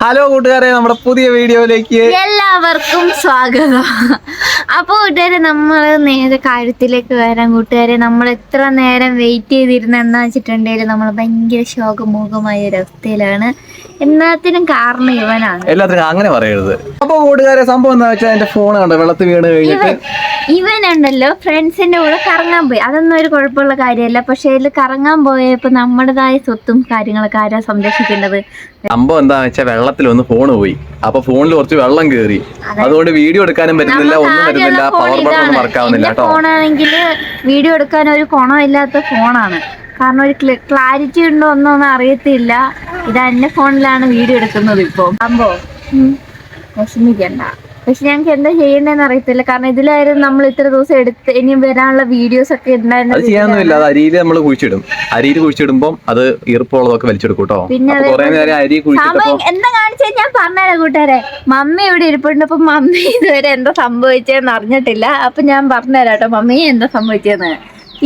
Hello കൂട്ടുകാരെ നമ്മുടെ പുതിയ വീഡിയോയിലേക്ക് എല്ലാവർക്കും സ്വാഗതം. അപ്പോൾ കൂട്ടുകാരെ നമ്മൾ നേരെ കാര്യത്തിലേക്ക് വരാൻ കൂട്ടുകാരെ നമ്മൾ എത്ര നേരം വെയിറ്റ് ചെയ്തിരുന്ന എന്താ വെച്ചിട്ടുണ്ടെങ്കിൽ നമ്മൾ ഭയങ്കര ശോകമോഹമായ ഒരു അവസ്ഥയിലാണ് എല്ലാത്തിനും കാരണം ഇവനാണ്. എല്ലാത്തിനും അങ്ങനെ പറയരുത്. അപ്പൊ കൂട്ടുകാരെ സംഭവം എന്താ വെച്ചാൽ എന്റെ ഫോൺ കണ്ടോ? വെള്ളത്തിൽ വീണ് കഴിഞ്ഞിട്ട്. ഇവൻ ഉണ്ടല്ലോ ഫ്രണ്ട്സിന്റെ കൂടെ കറങ്ങാൻ പോയി. അതൊന്നും ഒരു കുഴപ്പമുള്ള കാര്യമല്ല. പക്ഷെ ഇതിൽ കറങ്ങാൻ പോയപ്പോ നമ്മുടേതായ സ്വത്തും കാര്യങ്ങളൊക്കെ ആരാ സംരക്ഷിക്കേണ്ടത്? സംഭവം എന്താ വെച്ചാൽ വെള്ളത്തിൽ ഒന്ന് ഫോൺ പോയി. അപ്പൊ ഫോണിൽ കുറച്ച് വെള്ളം കയറി അതുകൊണ്ട് വീഡിയോ എടുക്കാനും പറ്റുന്നില്ല ഒന്നും പറ്റുന്നില്ല പവർ ബട്ടൺ ഒന്നും വർക്കാവുന്നില്ല കേട്ടോ. ഫോണാണെങ്കിൽ വീഡിയോ എടുക്കാൻ ഒരു ഗുണമില്ലാത്ത ഫോണാണ് കാരണം ഒരു ക്ലാരിറ്റി ഉണ്ടോ ഒന്നും അറിയത്തില്ല. ഇത് എന്റെ ഫോണിലാണ് വീഡിയോ എടുക്കുന്നത് ഇപ്പൊ. അമ്പോ വിഷമിക്കണ്ട. പക്ഷെ ഞങ്ങൾക്ക് എന്താ ചെയ്യണ്ടെന്ന് അറിയത്തില്ല. കാരണം ഇതിലായിരുന്നു നമ്മൾ ഇത്ര ദിവസം എടുത്ത് ഇനിയും വരാനുള്ള വീഡിയോസ് ഒക്കെ അത് ചെയ്യാനൊന്നുമില്ല. അത് അരിയിൽ നമ്മൾ കുഴിച്ചിടും. അരിയിൽ കുഴിച്ചിടുമ്പോ അത് ഈർപ്പമുള്ളതൊക്കെ വലിച്ചെടുക്കും കേട്ടോ. പിന്നെ അപ്പൊ കുറെ നേരം അരി കുഴിച്ചിട്ടപ്പോ സംഭവം എന്താ കാണിച്ചാൽ ഞാൻ പറഞ്ഞാലോ കൂട്ടുകാരെ. മമ്മി ഇവിടെ ഇരിപ്പുണ്ട്. അപ്പൊ മമ്മി ഇതുവരെ എന്താ സംഭവിച്ചതെന്ന് അറിഞ്ഞിട്ടില്ല. അപ്പൊ ഞാൻ പറഞ്ഞുതരാം കേട്ടോ. മമ്മി എന്താ സംഭവിച്ചതെന്ന്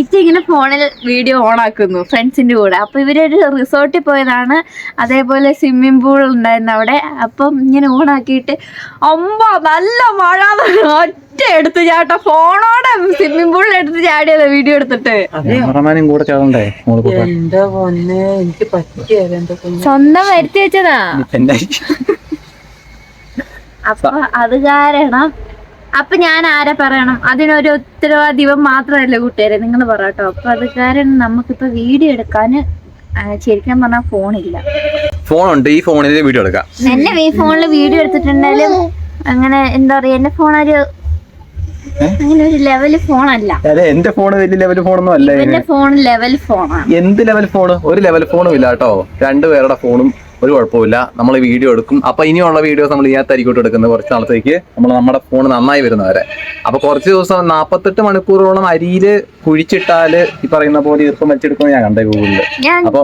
ഇച്ച ഇങ്ങനെ ഫോണിൽ വീഡിയോ ഓൺ ആക്കുന്നു ഫ്രണ്ട്സിന്റെ കൂടെ. അപ്പൊ ഇവരൊരു റിസോർട്ടിൽ പോയതാണ്. അതേപോലെ സ്വിമ്മിംഗ് പൂൾ ഉണ്ടായിരുന്നു അവിടെ. അപ്പം ഇങ്ങനെ ഓൺ ആക്കിയിട്ട് അമ്പ നല്ല മഴ ഒറ്റ എടുത്ത് ചാട്ട ഫോണോടെ സ്വിമ്മിംഗ് പൂളിൽ എടുത്ത് ചാടിയതാ വീഡിയോ എടുത്തിട്ട്. സ്വന്തം വരുത്തി വെച്ചതാ. അപ്പൊ അത് കാരണം അപ്പൊ ഞാൻ ആരെ പറയണം? അതിനൊരു ഉത്തരവാദിത്വം മാത്രമല്ല കൂട്ടുകാരെ? നിങ്ങൾ പറയട്ടോ അപ്പൊ അത് കാരണം നമുക്കിപ്പോ വീഡിയോ എടുക്കാൻ ശരിക്കും പറഞ്ഞാൽ ഫോണില്ല. ഫോണുണ്ട്. ഈ ഫോണിൽ വീഡിയോ എടുക്കാം. എന്നെ ഈ ഫോണിൽ വീഡിയോ എടുത്തിട്ടുണ്ടെങ്കിലും അങ്ങനെ എന്താ പറയാ എന്റെ ഫോൺ ഒരു അങ്ങനെ ഒരു ലെവൽ ഫോണല്ല. അതെ എന്റെ ഫോൺ വലിയ ലെവൽ ഫോണൊന്നും അല്ല എന്റെ ഫോൺ ലെവൽ ഫോണാണ്. എന്ത് ലെവൽ ഫോൺ ഒരു ലെവൽ ഫോണും ഇല്ല കേട്ടോ. രണ്ടുപേരുടെ ഫോണും ഒരു കുഴപ്പമില്ല നമ്മൾ വീഡിയോ എടുക്കും. അപ്പൊ ഇനിയുള്ള വീഡിയോസ് നമ്മൾ ഇതിനകത്തായിരിക്കും എടുക്കുന്നത് കുറച്ച് നാളത്തേക്ക്. നമ്മൾ നമ്മുടെ ഫോൺ നന്നായി വരുന്നവരെ അപ്പൊ കുറച്ച് ദിവസം നാപ്പത്തെട്ട് മണിക്കൂറോളം അരിയിൽ കുഴിച്ചിട്ടാൽ ഈ പറയുന്ന പോലെ ഈർപ്പം വെച്ചെടുക്കുന്നത് ഞാൻ കണ്ടേ ഗൂഗിളിൽ. അപ്പൊ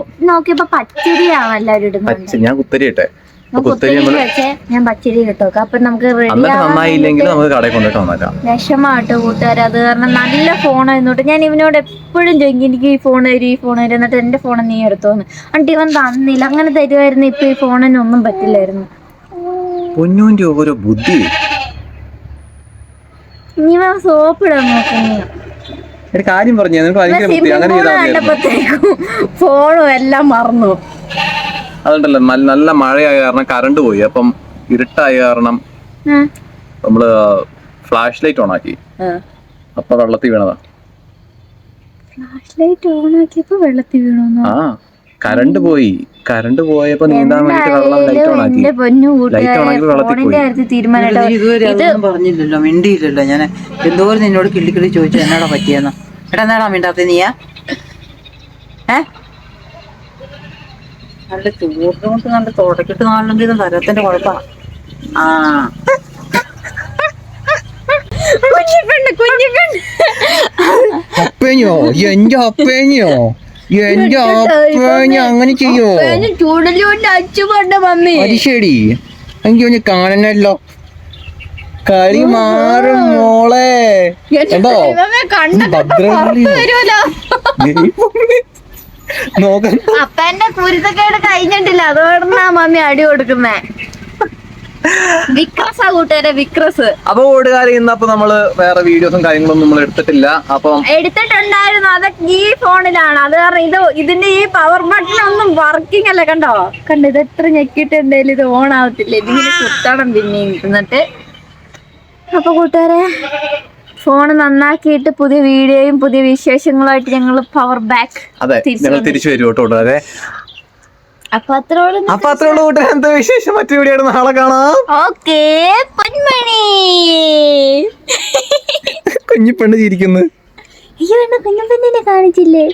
ഞാൻ കുത്തരി ഇട്ടെ ഞാൻ പച്ചരി കിട്ടും അപ്പൊ നമുക്ക് എന്നിട്ട് നന്നായില്ലെങ്കിൽ നമുക്ക് കടയിൽ കൊണ്ടിട്ട് വന്നേക്കാം. വിഷമാട്ടോ കൂട്ടുകാർ അത് കാരണം നല്ല ഫോണായിരുന്നോട്ട് ഞാൻ ഇവനോട് എപ്പോഴും ചോദിക്കും എനിക്ക് ഈ ഫോൺ തരും ഈ ഫോൺ തരും. എന്നിട്ട് എന്റെ ഫോൺ നീ എടുത്തോന്ന്. എന്നിട്ട് ഇവൻ തന്നില്ല. അങ്ങനെ തരുമായിരുന്നു ഇപ്പൊ ഈ ഫോണിന് ഒന്നും പറ്റില്ലായിരുന്നു. പൊന്നൂന്റെ ഓരോ ബുദ്ധി. നീ സോപ്പ് ഇടാൻ നോക്കുന്നു. ഒരു കാര്യം പറഞ്ഞു ഫോണും എല്ലാം മറന്നു. അതുണ്ടല്ലോ നല്ല നല്ല മഴയായ കാരണം കറണ്ട് പോയി. അപ്പം ഇരുട്ടായ കാരണം നമ്മൾ ഫ്ലാഷ് ലൈറ്റ് ഓൺ ആക്കി അപ്പൊ വെള്ളത്തിൽ വീണതാ. ഫ്ലാഷ് ലൈറ്റ് ഓൺ ആക്കിയപ്പോ വെള്ളത്തിൽ വീണു ആ കറണ്ട് പോയി. കറണ്ട് പോയപ്പോ നീന്താൻ വേണ്ടി വെള്ളം ലൈറ്റ് ഓൺ ആക്കി എന്റെ പൊന്നു ലൈറ്റ് ഓൺ ആക്കി കൂട്ടുകാരെ വെള്ളത്തിൽ പോയി. ഇതുവരെ അതൊന്നും പറഞ്ഞില്ലല്ലോ മിണ്ടിയില്ലല്ലോ. ഞാൻ എന്തോരം നിന്നോട് കിള്ളിക്കിളി ചോദിച്ചു എന്നാടാ പറ്റിയെന്നാ? എടാ എന്നാടാ മിണ്ടാത്ത നീയാ? ഏ? നല്ല ചൂട് കൊണ്ട് നല്ല തുടക്കിട്ട് നാലെങ്കിലും തരത്തിന്റെ കുഴപ്പമാണ്. ആ. കുഞ്ഞിപ്പെണ്ണ് കുഞ്ഞിപ്പെണ്ണ്. അപ്പേഞ്ഞോ എന്റെ അപ്പേഞ്ഞോ എന്റെ അപ്പേഞ്ഞ അങ്ങനെ ചെയ്യോ? ചൂടലുകൊണ്ട് അച്ചുകൊണ്ട് മമ്മി. ശരി. എനിക്ക് ഒന്ന് കാണണല്ലോ. കളി മാറും മോളെ. എന്തോ? ദൈവമേ, അപ്പന്റെ കുരുത്തക്കേട് കഴിഞ്ഞിട്ടില്ല. അതോടൊന്നാ മമ്മി അടി കൊടുക്കുന്നേ. വിക്രസാ കൂട്ടുകാരെ വിക്രസ്. അപ്പൊ ഓടുകാരി അപ്പൊ നമ്മൾ വേറെ വീഡിയോസും കാര്യങ്ങളൊന്നും നമ്മൾ എടുത്തിട്ടില്ല. അപ്പം എടുത്തിട്ടുണ്ടായിരുന്നു. അതൊക്കെ ഈ ഫോണിലാണ്. അത് കാരണം ഇത് ഇതിന്റെ ഈ പവർ ബട്ടൺ ഒന്നും വർക്കിംഗ് അല്ല. കണ്ടോ? കണ്ടോ? ഇത് എത്ര ഞെക്കിട്ടുണ്ടെങ്കിലും ഇത് ഓൺ ആവത്തില്ല. ഇതിങ്ങനെ കുത്തണം പിന്നെ എന്നിട്ട് അപ്പൊ കൂട്ടുകാരെ ഫോൺ നന്നാക്കിയിട്ട് പുതിയ വീഡിയോയും പുതിയ വിശേഷങ്ങളുമായിട്ട് ഞങ്ങൾ പവർ ബാക്ക് അതെ ഞങ്ങൾ തിരിച്ചു വരും കേട്ടോ ഓടുകാരെ അപ്പൊ അത്രോട് അപ്പൊ കൂട്ടർ എന്താ വിശേഷം? മറ്റു വീഡിയോ നാളെ കാണാം. ഓക്കേ പൊന്മണി. കുഞ്ഞിപ്പെണ്ണ് ചിരിക്കുന്നു. അയ്യോ എന്നെ കുഞ്ഞു പെണ്ണിനെ കാണിച്ചില്ലേ